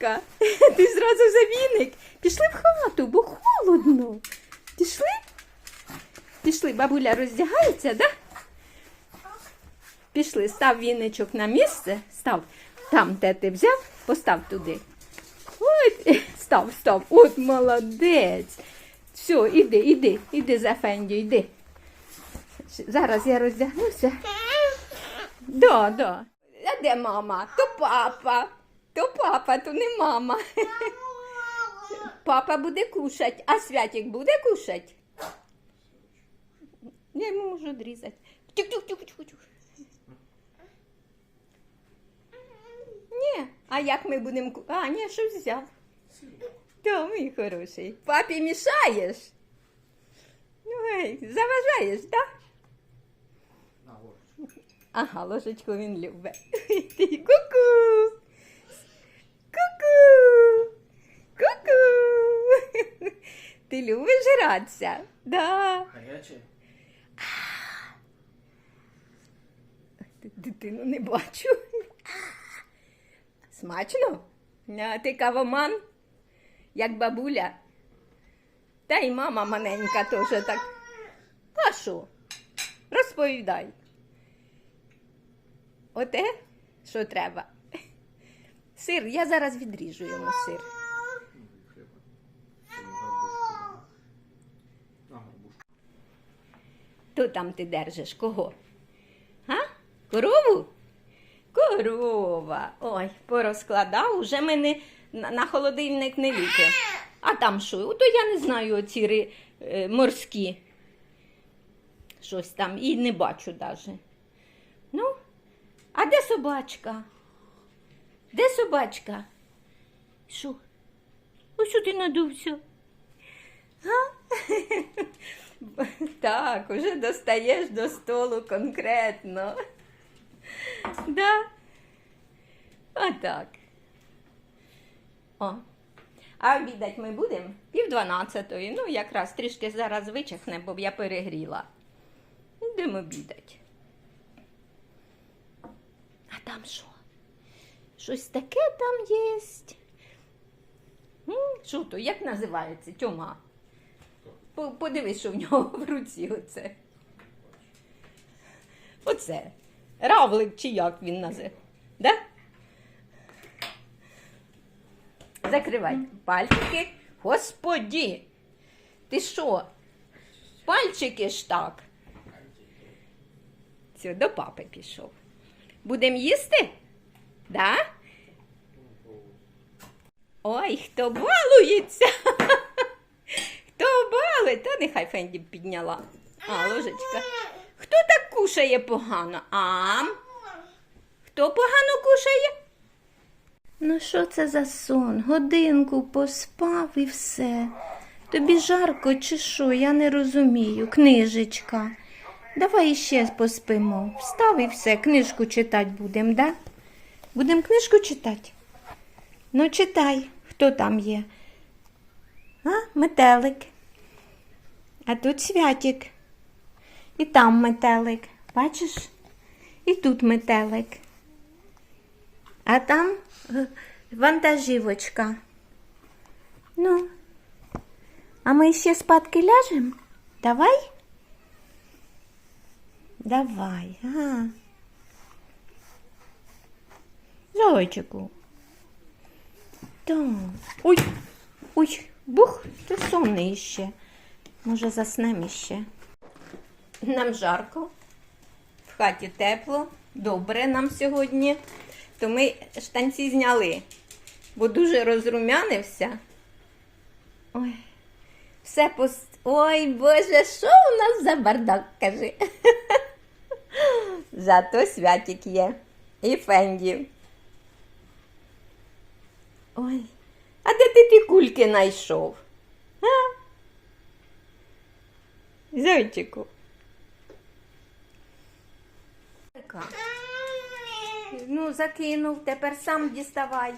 Лужечка, ти зразу за віник. Пішли в хату, бо холодно. Пішли? Пішли, бабуля роздягається, да? Пішли, став віничок на місце, став там, де ти взяв, постав туди. От, став, став, от молодець. Все, іди, іди, іди за Фендю, іди. Зараз я роздягнуся. Да, да. А де мама? То папа. То папа, то не мама. Папа буде кушать, а святик буде кушать? Я йому можу. Тюк-тюк-тюк-тюк. Ні, а як ми будемо ку- А, ні, щось взяв. То мій хороший. Папі мішаєш? Ой, заважаєш, так? Да? На. Ага, ложечку він любить. Ку-ку! Ти любиш гратися? Да. Гаряче? Дитину не бачу. Смачно? А ти кавоман, як бабуля. Та й мама маленька теж так. А що? Розповідай. Оте, що треба. Сир, я зараз відріжу йому сир. Ну, і хліба. Це на гарбушку. На гарбушку. То там ти держиш кого? Га? Корову? Корова. Ой, порозкладав, уже ми не, на, холодильник не ліки. А там що? То я не знаю оці ри, е, морські. Щось там і не бачу даже. Ну, а де собачка? Де собачка? Що? Ось ти надувся? Га? Так, уже достаєш до столу конкретно. Да? Отак. О. А обідать ми будемо пів дванадцятої. Ну, якраз трішки зараз вичихне, бо я перегріла. Йдемо обідать. А там що? Щось таке там є. Що то, як називається? Тьома. По- Подивись, що в нього в руці оце. Оце. Равлик чи як він називає. Да? Закривай пальчики. Господі! Ти що? Пальчики ж так. Все, до папи пішов. Будемо їсти? Да? Ой, хто балується? Балує, то нехай Фенді підняла. А, ложечка. Хто так кушає погано? Ам? Хто погано кушає? Ну, що це за сон? Годинку поспав і все. Тобі жарко чи що? Я не розумію. Книжечка. Давай іще поспимо. Встав і все, книжку читати будемо, да? Будемо книжку читати? Ну, читай, хто там є. А, метелик. А тут святик. І там метелик. Бачиш? І тут метелик. А там е, вантажівочка. Ну, а ми ще спадки ляжемо? Давай? Давай, ага. Зайчику. Так. Ой, ой, бух, ти сонний ще. Може, заснемо іще. Нам жарко, в хаті тепло, добре нам сьогодні. То ми штанці зняли, бо дуже розрумянився. Ой, все пос... Ой, Боже, що у нас за бардак, кажи. Зато святик є. І Фенді. Ой, а де ти ті кульки знайшов? А? Зайчику. Ну, закинув, тепер сам діставай.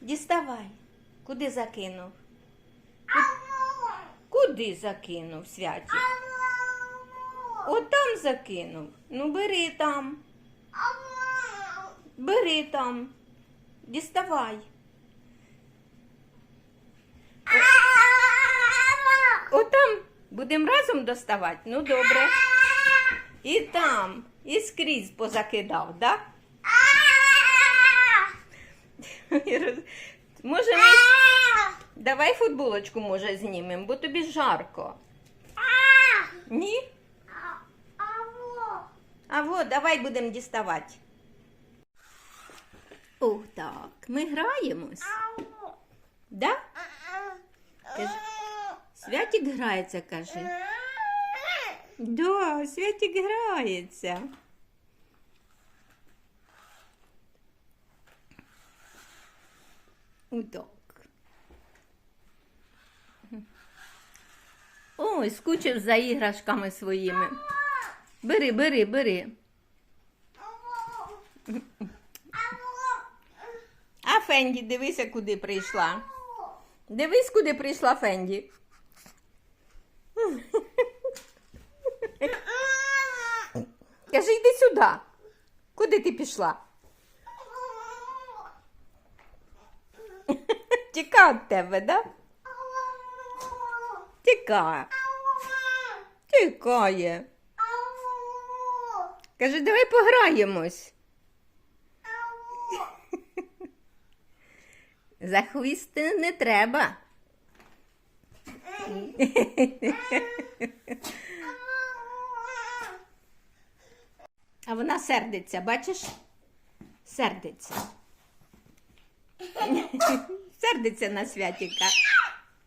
Діставай. Куди закинув? Куди закинув, святі? От там закинув. Ну, бери там. Бери там. Діставай. Будемо разом доставати? Ну, добре. І там, і скрізь позакидав, так? Да? Може, ми... Давай футболочку, може, знімемо, бо тобі жарко. Ні? А во, давай будемо діставати. О, так, ми граємось. Да? Кажи. Святік грається, каже. Да, Святік грається. Отак. Ой, скучив за іграшками своїми. Бери, бери, бери. А Фенді, дивися, куди прийшла. Дивись, куди прийшла Фенді. Кажи, йди сюди. Куди ти пішла? Тіка від тебе, да? Тікає. Тікає. Каже, давай пограємось. За хвіст не треба. А вона сердиться, бачиш? Сердиться. Сердиться на святіка.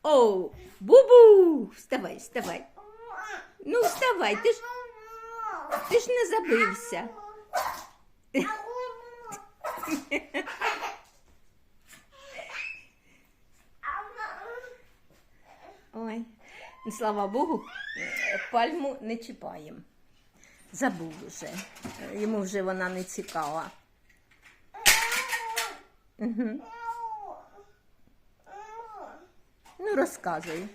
Оу, бубу! Вставай, вставай. Ну, вставай, ти ж, ти ж не забився. Ой, слава Богу, пальму не чіпаємо. Забув уже. Йому вже вона не цікава. Угу. Ну, розказуй.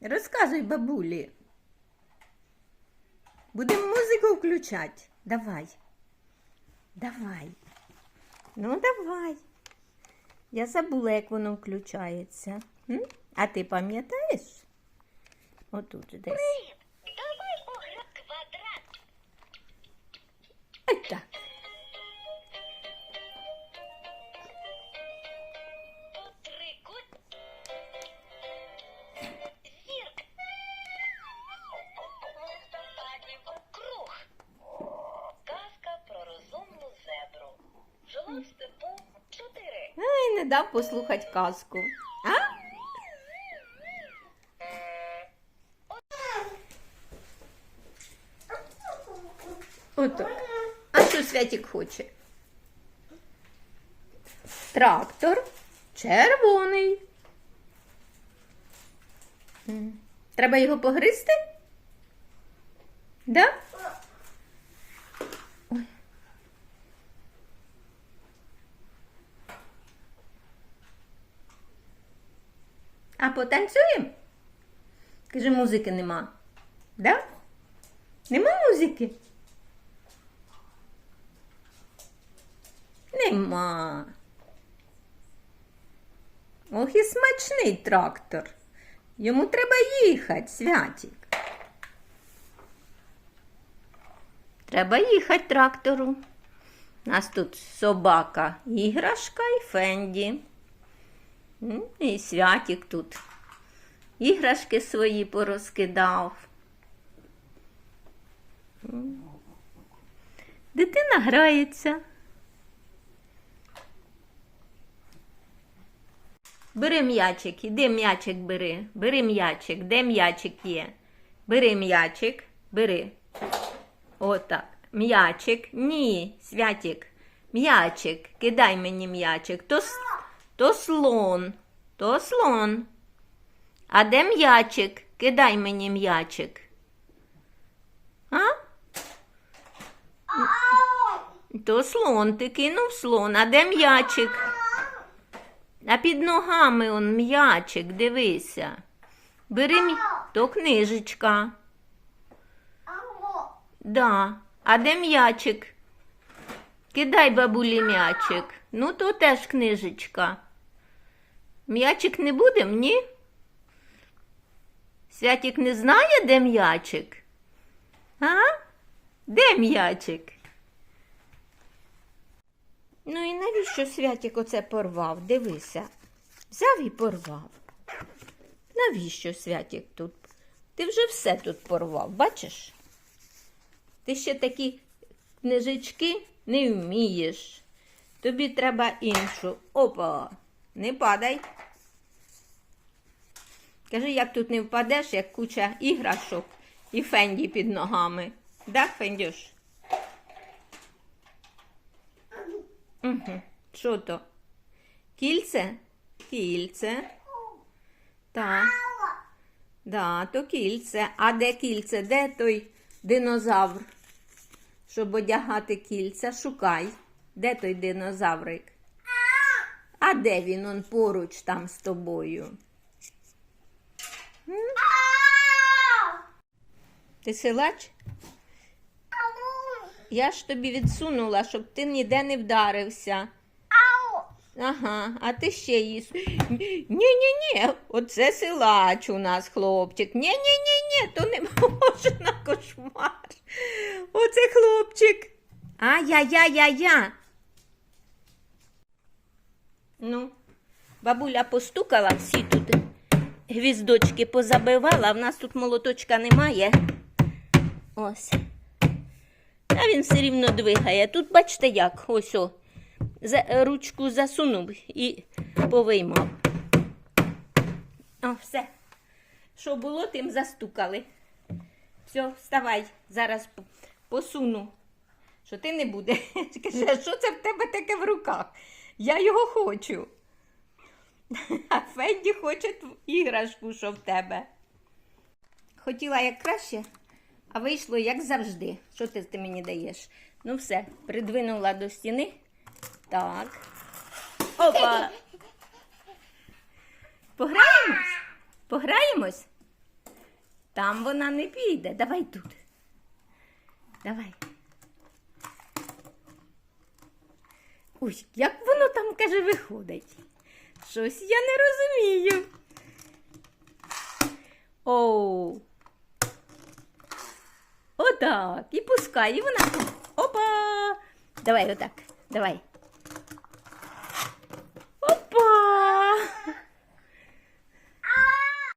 Розказуй, бабулі. Будемо музику включати. Давай. Давай. Ну, давай. Я забула, як воно включається. М? А ти пам'ятаєш? Отут десь. Ай так. Ай, не дав послухати казку. А? Отак. А що Святік хоче? Трактор червоний. Треба його погризти? Да? А потанцюємо? Каже, музики нема. Да? Нема музики? Нема. Ох і смачний трактор. Йому треба їхати, святік. Треба їхати трактору. Нас тут собака, іграшка і Фенді. І святік тут. Іграшки свої порозкидав. Дитина грається. Бери м'ячик, іди м'ячик бери. Бери м'ячик. Де м'ячик є? Бери м'ячик, бери. Отак. М'ячик. Ні, святік. М'ячик. Кидай мені м'ячик. То, то слон. То слон. А де м'ячик? Кидай мені м'ячик. А? То слон, ти кинув слон. А де м'ячик? А під ногами он м'ячик, дивися. Бери м'я... То книжечка. Да. А де м'ячик? Кидай бабулі м'ячик. Ну, то теж книжечка. М'ячик не будем, ні? Святік не знає, де м'ячик? А? Де м'ячик? Ну і навіщо Святік оце порвав? Дивися. Взяв і порвав. Навіщо Святік тут? Ти вже все тут порвав, бачиш? Ти ще такі книжечки не вмієш. Тобі треба іншу. Опа, не падай. Кажи, як тут не впадеш, як куча іграшок і фенді під ногами. Да, Фендюш? Угу. Що то? Кільце? Кільце. Так. Да, то кільце. А де кільце? Де той динозавр? Щоб одягати кільця, шукай. Де той динозаврик? А де він он поруч там з тобою? Ти силач? Я ж тобі відсунула, щоб ти ніде не вдарився. Ага, а ти ще їсть. Ні-ні-ні, оце силач у нас хлопчик. Ні-ні-ні-ні, то не може на кошмар. Оце хлопчик. А-я-я-я-я. Ну, бабуля постукала, всі тут гвіздочки позабивала, в нас тут молоточка немає. Ось. А він все рівно двигає. Тут бачите як, ось о. За, ручку засунув і повиймав. О, все. Що було, тим застукали. Все, вставай, зараз посуну. Що ти не буде. Каже, що це в тебе таке в руках? Я його хочу. А Фенді хоче іграшку, що в тебе. Хотіла як краще, а вийшло як завжди. Що ти, ти мені даєш? Ну все, придвинула до стіни. Так. Опа. Пограємось? Пограємось? Там вона не піде. Давай тут. Давай. Ой, як воно там, каже, виходить? Щось я не розумію. Оу. Отак. І пускай, і вона. Опа! Давай отак. Давай.